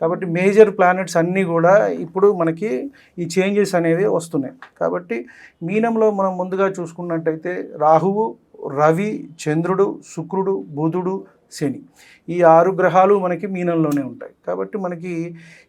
కాబట్టి major planets అన్నీ కూడా ఇప్పుడు మనకి ఈ చేంజెస్ అనేవి వస్తున్నాయి. కాబట్టి మీనంలో మనం ముందుగా చూసుకున్నట్టయితే రాహువు రవి చంద్రుడు శుక్రుడు బుధుడు శని ఈ ఆరు గ్రహాలు మనకి మీనంలోనే ఉంటాయి. కాబట్టి మనకి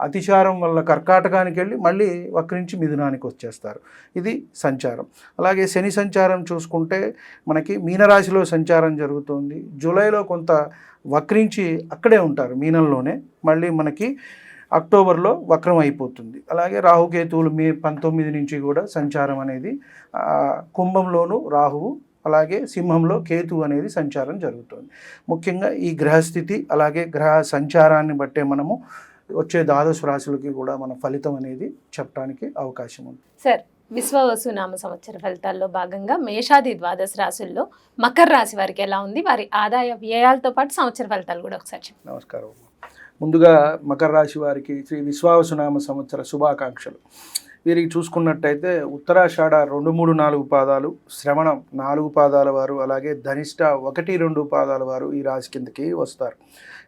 అతిచారం వల్ల కర్కాటకానికి వెళ్ళి మళ్ళీ వక్రించి మిథునానికి వచ్చేస్తారు. ఇది సంచారం. అలాగే శని సంచారం చూసుకుంటే మనకి మీనరాశిలో సంచారం జరుగుతుంది. జూలైలో కొంత వక్రించి అక్కడే ఉంటారు మీనంలోనే. మళ్ళీ మనకి అక్టోబర్లో వక్రం అయిపోతుంది. అలాగే రాహుకేతువులు మే పంతొమ్మిది నుంచి కూడా సంచారం అనేది కుంభంలోను రాహువు అలాగే సింహంలో కేతు అనేది సంచారం జరుగుతుంది. ముఖ్యంగా ఈ గ్రహస్థితి అలాగే గ్రహ సంచారాన్ని బట్టే మనము వచ్చే ద్వాదశ రాశులకి కూడా మన ఫలితం అనేది చెప్పడానికి అవకాశం ఉంది. సార్ విశ్వవసు నామ సంవత్సర ఫలితాల్లో భాగంగా మేషాది ద్వాదశ రాశుల్లో మకర రాశి వారికి ఎలా ఉంది? వారి ఆదాయ వ్యయాలతో పాటు సంవత్సర ఫలితాలు కూడా ఒకసారి చెప్పండి. నమస్కారం. ముందుగా మకర రాశి వారికి శ్రీ విశ్వావసునామ సంవత్సర శుభాకాంక్షలు. వీరికి చూసుకున్నట్టయితే ఉత్తరాషాఢ రెండు మూడు నాలుగు పాదాలు శ్రవణం నాలుగు పాదాల వారు అలాగే ధనిష్ట ఒకటి రెండు పాదాల వారు ఈ రాశి కిందకి వస్తారు.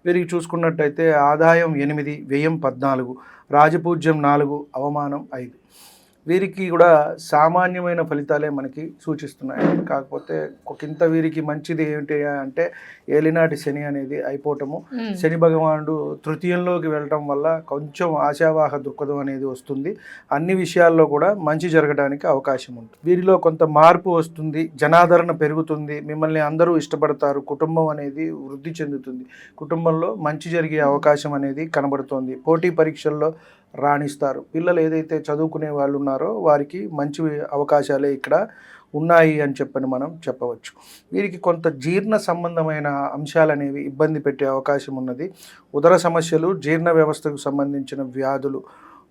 వీరికి చూసుకున్నట్టయితే ఆదాయం ఎనిమిది వ్యయం పద్నాలుగు రాజపూజ్యం నాలుగు అవమానం ఐదు. వీరికి కూడా సామాన్యమైన ఫలితాలే మనకి సూచిస్తున్నాయి. కాకపోతే ఒకంత వీరికి మంచిది ఏంటి అంటే ఏలినాటి శని అనేది అయిపోవటము శని భగవానుడు తృతీయంలోకి వెళ్ళటం వల్ల కొంచెం ఆశావాహ దృక్పథం అనేది వస్తుంది. అన్ని విషయాల్లో కూడా మంచి జరగడానికి అవకాశం ఉంటుంది. వీరిలో కొంత మార్పు వస్తుంది జనాదరణ పెరుగుతుంది మిమ్మల్ని అందరూ ఇష్టపడతారు కుటుంబం అనేది వృద్ధి చెందుతుంది. కుటుంబంలో మంచి జరిగే అవకాశం అనేది కనబడుతోంది. పోటీ పరీక్షల్లో రాణిస్తారు. పిల్లలు ఏదైతే చదువుకునే వాళ్ళు ఉన్నారో వారికి మంచి అవకాశాలే ఇక్కడ ఉన్నాయి అని చెప్పని మనం చెప్పవచ్చు. వీరికి కొంత జీర్ణ సంబంధమైన అంశాలు అనేవి ఇబ్బంది పెట్టే అవకాశం ఉన్నది. ఉదర సమస్యలు జీర్ణ వ్యవస్థకు సంబంధించిన వ్యాధులు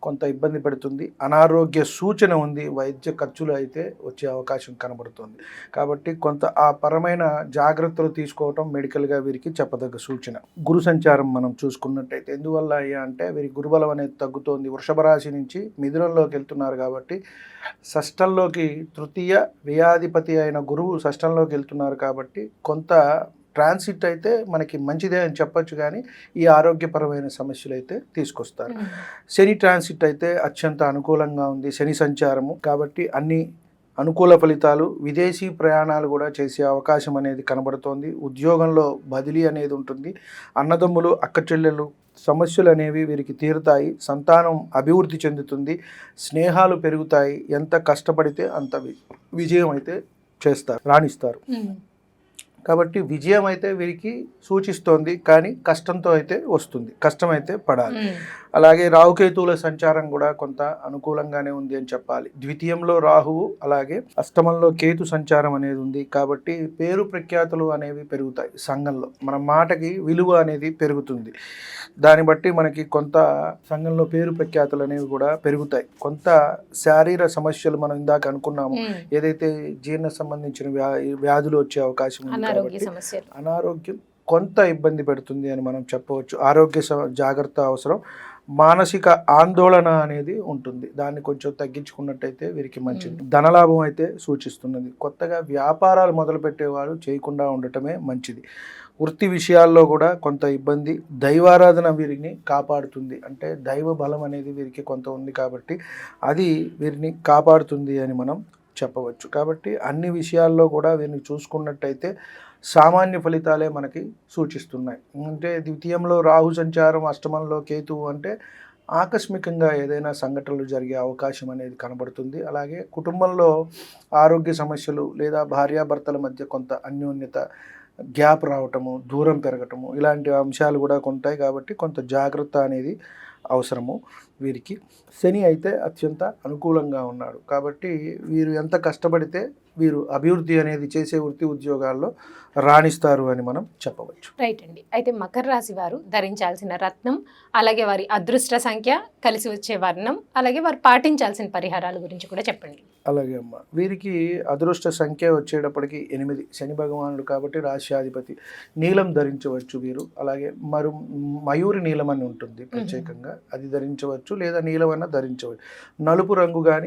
కొంత ఇబ్బంది పెడుతుంది. అనారోగ్య సూచన ఉంది. వైద్య ఖర్చులు అయితే వచ్చే అవకాశం కనబడుతుంది. కాబట్టి కొంత ఆ పరమైన జాగ్రత్తలు తీసుకోవటం మెడికల్గా వీరికి చెప్పదగ్గ సూచన. గురు సంచారం మనం చూసుకున్నట్టయితే ఎందువల్ల అయ్యా అంటే వీరి గురుబలం అనేది తగ్గుతోంది. వృషభ రాశి నుంచి మిథునంలోకి వెళ్తున్నారు కాబట్టి షష్టంలోకి తృతీయ వ్యాధిపతి అయిన గురువు షష్టంలోకి వెళ్తున్నారు కాబట్టి కొంత ట్రాన్సిట్ అయితే మనకి మంచిదే అని చెప్పొచ్చు కానీ ఈ ఆరోగ్యపరమైన సమస్యలు అయితే తీసుకొస్తారు శని ట్రాన్సిట్ అయితే అత్యంత అనుకూలంగా ఉంది. శని సంచారము కాబట్టి అన్ని అనుకూల ఫలితాలు విదేశీ ప్రయాణాలు కూడా చేసే అవకాశం అనేది కనబడుతోంది. ఉద్యోగంలో బదిలీ అనేది ఉంటుంది. అన్నదమ్ములు అక్క చెల్లెలు సమస్యలు అనేవి వీరికి తీరుతాయి. సంతానం అభివృద్ధి చెందుతుంది. స్నేహాలు పెరుగుతాయి. ఎంత కష్టపడితే అంత వి- విజయం అయితే చేస్తారు రాణిస్తారు. కాబట్టి విజయం అయితే వీరికి సూచిస్తోంది కానీ కష్టంతో అయితే వస్తుంది. కష్టం అయితే పడాలి అలాగే రాహుకేతువుల సంచారం కూడా కొంత అనుకూలంగానే ఉంది అని చెప్పాలి. ద్వితీయంలో రాహువు అలాగే అష్టమంలో కేతు సంచారం అనేది ఉంది కాబట్టి పేరు ప్రఖ్యాతులు అనేవి పెరుగుతాయి సంఘంలో. మన మాటకి విలువ అనేది పెరుగుతుంది. దాన్ని బట్టి మనకి కొంత సంఘంలో పేరు ప్రఖ్యాతులు అనేవి కూడా పెరుగుతాయి. కొంత శారీర సమస్యలు మనం ఇందాక అనుకున్నాము. ఏదైతే జీర్ణ సంబంధించిన వ్యా వ్యాధులు వచ్చే అవకాశం ఉంది అనారోగ్య కాబట్టి అనారోగ్యం కొంత ఇబ్బంది పెడుతుంది అని మనం చెప్పవచ్చు. ఆరోగ్య స- జాగ్రత్త అవసరం. మానసిక ఆందోళన అనేది ఉంటుంది. దాన్ని కొంచెం తగ్గించుకున్నట్టయితే వీరికి మంచిది. ధనలాభం అయితే సూచిస్తున్నది. కొత్తగా వ్యాపారాలు మొదలుపెట్టేవారు చేయకుండా ఉండటమే మంచిది. వృత్తి విషయాల్లో కూడా కొంత ఇబ్బంది దైవారాధన వీరిని కాపాడుతుంది. అంటే దైవ బలం అనేది వీరికి కొంత ఉంది కాబట్టి అది వీరిని కాపాడుతుంది అని మనం చెప్పవచ్చు. కాబట్టి అన్ని విషయాల్లో కూడా వీరిని చూసుకున్నట్టయితే సామాన్య ఫలితాలే మనకి సూచిస్తున్నాయి. అంటే ద్వితీయంలో రాహు సంచారం అష్టమంలో కేతువు అంటే ఆకస్మికంగా ఏదైనా సంఘటనలు జరిగే అవకాశం అనేది కనబడుతుంది. అలాగే కుటుంబంలో ఆరోగ్య సమస్యలు లేదా భార్యాభర్తల మధ్య కొంత అన్యోన్యత గ్యాప్ రావటము దూరం పెరగటము ఇలాంటి అంశాలు కూడా ఉంటాయి కాబట్టి కొంత జాగ్రత్త అనేది అవసరము. వీరికి. శని అయితే అత్యంత అనుకూలంగా ఉన్నాడు. కాబట్టి వీరు ఎంత కష్టపడితే వీరు అభివృద్ధి అనేది చేసే వృత్తి ఉద్యోగాల్లో రాణిస్తారు అని మనం చెప్పవచ్చు. రైట్ అండి. అయితే మకర రాశి వారు ధరించాల్సిన రత్నం అలాగే వారి అదృష్ట సంఖ్య కలిసి వచ్చే వర్ణం అలాగే వారు పాటించాల్సిన పరిహారాల గురించి కూడా చెప్పండి. అలాగే అమ్మ. వీరికి అదృష్ట సంఖ్య వచ్చేటప్పటికి ఎనిమిది. శని భగవానుడు కాబట్టి రాశ్యాధిపతి నీలం ధరించవచ్చు వీరు. అలాగే మరు మయూరి నీలం అని ఉంటుంది ప్రత్యేకంగా. అది ధరించవచ్చు లేదా నీలం ధరించవచ్చు. నలుపు రంగు కానీ